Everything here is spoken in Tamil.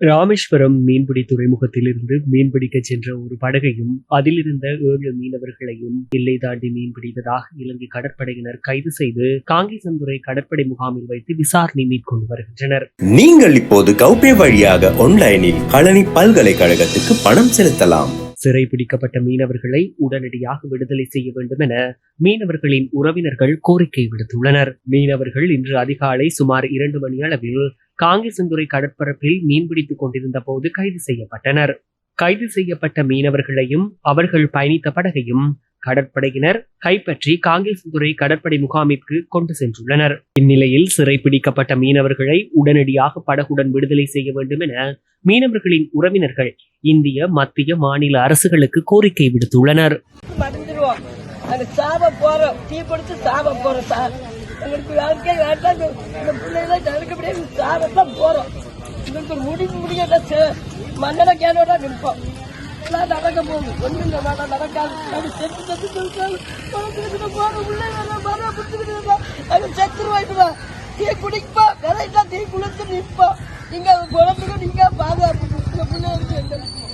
ராமேஸ்வரம் மீன்பிடி துறைமுகத்திலிருந்து மீன்பிடிக்க சென்ற ஒரு படகையும் அதிலிருந்த ஏழு மீனவர்களையும் எல்லை தாண்டி மீன்பிடித்ததாக இலங்கை கடற்படையினர் கைது செய்து காங்கேசந்துறை கடற்படை முகாமில் வைத்து விசாரணை மேற்கொண்டு வருகின்றனர். நீங்கள் இப்போது கௌபே வழியாக ஆன்லைனில் பழனி பல்கலைக்கழகத்துக்கு பணம் செலுத்தலாம். சிறை பிடிக்கப்பட்ட மீனவர்களை உடனடியாக விடுதலை செய்ய வேண்டும் என மீனவர்களின் உறவினர்கள் கோரிக்கை விடுத்துள்ளனர். மீனவர்கள் இன்று அதிகாலை சுமார் இரண்டு மணி அளவில் காங்கேசந்துறை கடற்பரப்பில் மீன்பிடித்துக் கொண்டிருந்த போது கைது செய்யப்பட்டனர். கைது செய்யப்பட்ட மீனவர்களையும் அவர்கள் பயணித்த படகையும் கடற்படையினர் கைப்பற்றி காங்கேசந்துறை கடற்படை முகாமிற்கு கொண்டு சென்றுள்ளனர். இந்நிலையில் சிறை பிடிக்கப்பட்ட மீனவர்களை உடனடியாக படகுடன் விடுதலை செய்ய வேண்டும் என மீனவர்களின் உறவினர்கள் இந்திய மத்திய மாநில அரசுகளுக்கு கோரிக்கை விடுத்துள்ளனர். சாப போறோம். தீ கொடுத்து சாப போறோம் சார். எங்களுக்கு வாழ்க்கை வேண்டாம் இந்த பிள்ளைகளை தடுக்க முடியாது சாபத்தான் போறோம் எங்களுக்கு ஒரு முடிவு கேனோட நிற்போம். நடக்க போகுது. ஒன்றும் இந்த நடக்காது. நாங்க செத்து செத்து செத்து போறோம்? பிள்ளை மரம் பிடிச்சிக்கிட்டு நாங்க தீ குடிப்பா விரைட்டா தீ குளித்து நிற்போம். இங்க குழந்தைங்க